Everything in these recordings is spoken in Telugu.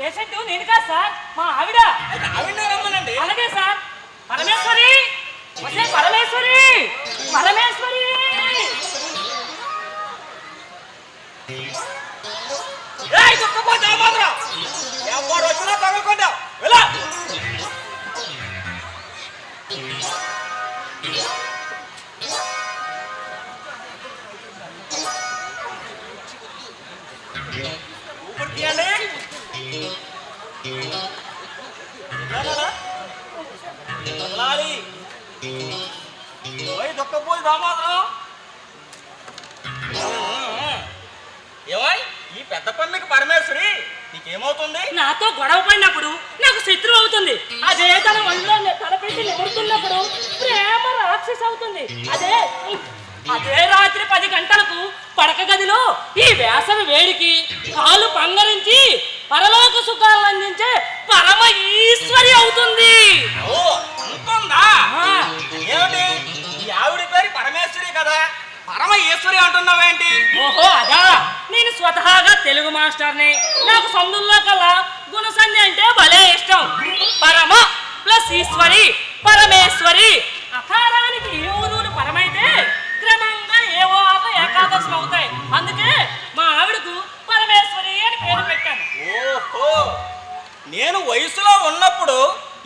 పేషెంట్ నేను కాదు సార్? మా ఆవిడ? ఆవిడ రమ్మనండి. అలాగే సార్. పరమేశ్వరి! వచ్చే పరమేశ్వరి! పరమేశ్వరి! ఎవరు వచ్చినా తగులుకుంటావు వెళ్ళా! ఊపిరి ఓయ్ దుఃఖపోయి దామాత్రం ఈ పెద్ద పన్నుకి పరమేశ్వరి నీకేమవుతుంది నాతో గొడవ పడినప్పుడు నాకు శత్రువు అవుతుంది. అదే తన ఒళ్ళో తలపెట్టి నిమురుతున్నప్పుడు ప్రేమ రాక్షసి అవుతుంది. అదే అదే రాత్రి పది గంటలకు పడక గదిలో ఈ వేసవి వేడికి కాలు పంగ సుఖాలను అందించే పరమ ఈశ్వరి అవుతుంది. ఏమిటి? ఆవిడ పేరు పరమేశ్వరి కదా. పరమ ఈశ్వరి అంటున్నావేంటి? ఓహో అదా. నేను స్వతహాగా తెలుగు మాస్టర్ని. నాకు సందుల్లో కల్లా గుణసంధి అంటే భలే ఇష్టం. పరమ ప్లస్ ఈశ్వరి పరమేశ్వరి. అకారానికి ఏ ఊరు పరమైతే క్రమంగా ఏవో ఆప ఏకాదశం అవుతాయి. అందుకే మా ఆవిడకు పరమేశ్వరి అని పేరు పెట్టాను ఓహో నేను వయసులో ఉన్నప్పుడు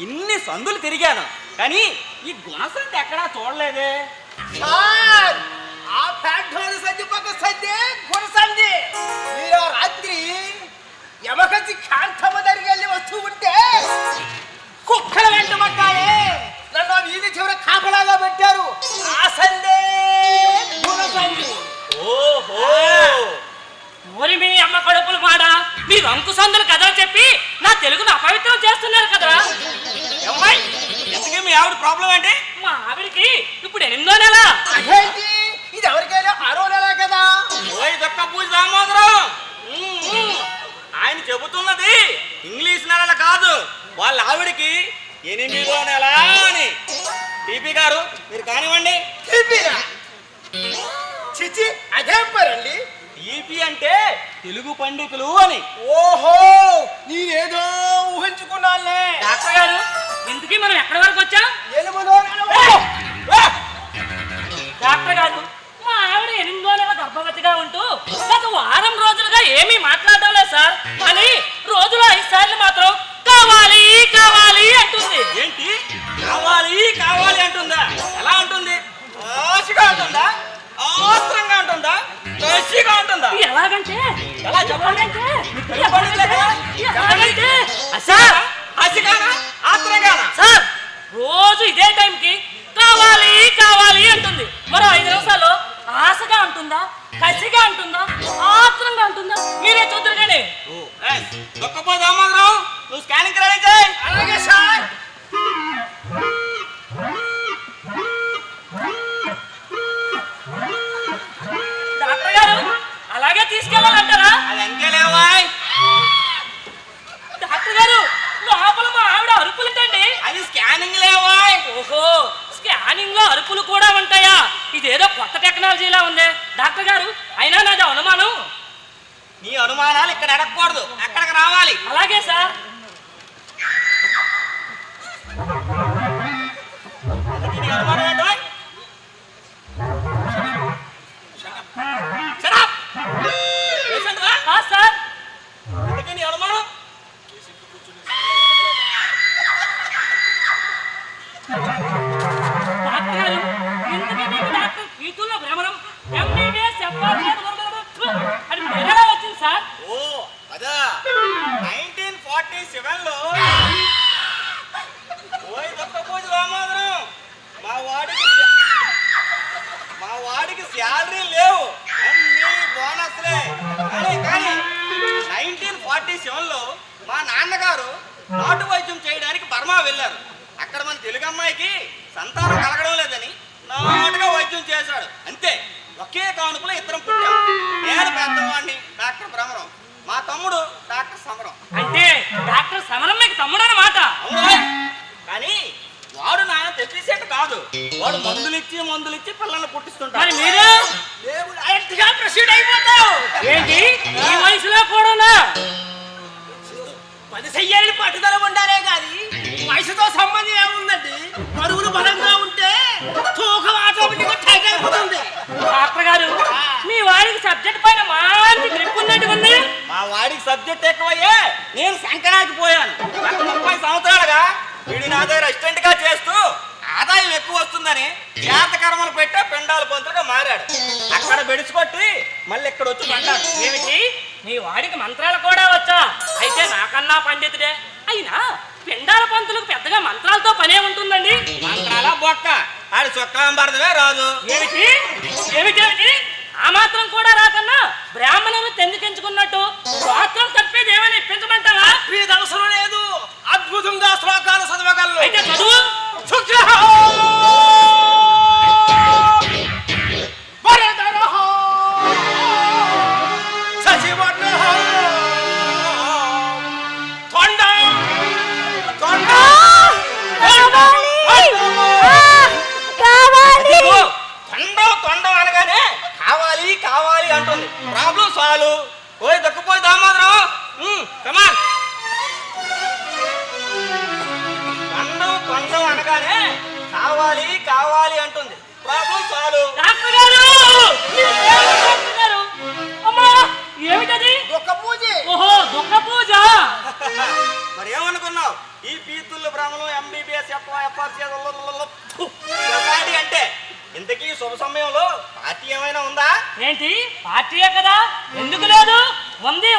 ఇన్ని సందులు తిరిగాను. కానీ ఈ గుణసంతి ఎక్కడా చూడలేదే. సార్ ఆ ఫ్యాక్టరీ సంధి పక్క సంధి గుణ సంధి మీరు ఆ రాత్రి యమకసి కాంతమ్మ దగ్గరికి వెళ్ళి వస్తూ ఉంటే కుక్కల వెంట పడ్డాయే మీ రంకు సందులు కథలు చెప్పి నా తెలుగును అపవిత్రం చేస్తున్నారు కదరా. ఏమ్మాయ్ ఎంతకీ మీ ఆవిడ ప్రాబ్లం ఏంటి? మా ఆవిడికి ఇప్పుడు ఎనిమిదో నెల. ఇది ఎవరికైనా ఆరో నెల కదా. ఓయ్ దొక్క పూజ దామోదరం. ఆయన చెబుతున్నది ఇంగ్లీష్ నెలలు కాదు. వాళ్ళ ఆవిడకి ఎనిమిదో నెల అని. టీపీ గారు మీరు కానివ్వండి. చిచి అదేం పరండి? ఈపి అంటే తెలుగు పండితులు అని. ఓహో! దామోదరం నువ్వు స్కానింగ్ అలాగే సార్. డాక్టర్ గారు అలాగే తీసుకెళ్ళాలంటారా? అది డాక్టర్ గారు లోపల మా ఆవిడ అరుపులుంటండి అది స్కానింగ్ లేవాయ్ ఓహో స్కానింగ్లో అరుపులు కూడా ఉంటాయా? ఇదేదో కొత్త టెక్నాలజీలా ఉంది. డాక్టర్ గారు అయినా నాది అనుమానం. నీ అనుమానాలు ఇక్కడ అడగకూడదు. అక్కడికి రావాలి. అలాగే సార్. నైన్టీన్ ఓయ్ పూజ మా వాడికి మా వాడికి శాలరీ లేవు. అన్ని బోనస్లే. కానీ నైన్టీన్ ఫార్టీ సెవెన్లో మా నాన్నగారు నాటు వైద్యం చేయడానికి బర్మా వెళ్ళారు. అక్కడ మన తెలుగు అమ్మాయికి సంతానం కలగడం లేదని నాటుగా వైద్యం చేశాడు. అంతే. ఒకే కానుకలో ఇద్దరం పుట్టాం. నేను పెద్దవాడిని డాక్టర్ భ్రమరం మా తమ్ముడు డాక్టర్ సమరం. అంటే డాక్టర్ చెయ్యాలని పట్టుదల ఉండాలే కాదు వయసుతో సంబంధం ఏముందండి? పరుగులు బలంగా ఉంటే తూకం ఆటోమేటిక్గా టైట్ అయిపోతుంది డాక్టర్ గారు మీ వాడికి సబ్జెక్ట్ పైన మంచి గ్రిప్ ఉన్నట్టు ఉంది. మా వాడికి సబ్జెక్ట్ ఎక్కువయ్యే నేను సంకరాకి పోయాను. ముప్పై సంవత్సరాలుగా వీడు నా దగ్గర అసిస్టెంట్గా చేస్తూ ఆదాయం ఎక్కువ వస్తుందని జాతకర్మలు పెట్టే పెండాల పంతులుగా మారాడు. అక్కడ బెడిసికొట్టి మళ్ళీ ఇక్కడ వచ్చి పడ్డాడు ఏమిటి? మీ వాడికి మంత్రాలు కూడా వచ్చా? అయితే నాకన్నా పండితుడే అయినా పిండాల పంతులకు పెద్దగా మంత్రాలతో పనే ఉంటుందండి. మంత్రాల బొక్క. ఆడి చొక్కాంబరదవే రాదు ఏమిటి? ఏమిటేమిటి ఆ మాత్రం కూడా రాకన్నా బ్రాహ్మణులు తెందుకెంచుకున్నట్టు స్తోత్రం తప్పేది ఏమైనా ఇప్పించమంటావా లేదు. కావాలి కావాలి అంటుంది. Problem solve doctor! గారు అమ్మా ఏమిటది? ఒక పూజ. ఓహో దుఃఖ పూజ? మరి ఏమనుకున్నావు? ఈ పీతులు భ్రమలు ఎంబీబీఎస్ ఎఫ్ఆర్సీ అంటే ఇంతకీ శుభ సమయంలో పార్టీ ఏమైనా ఉందా? ఏంటి? పార్టీయే కదా? ఎందుకు లేదు? ఉంది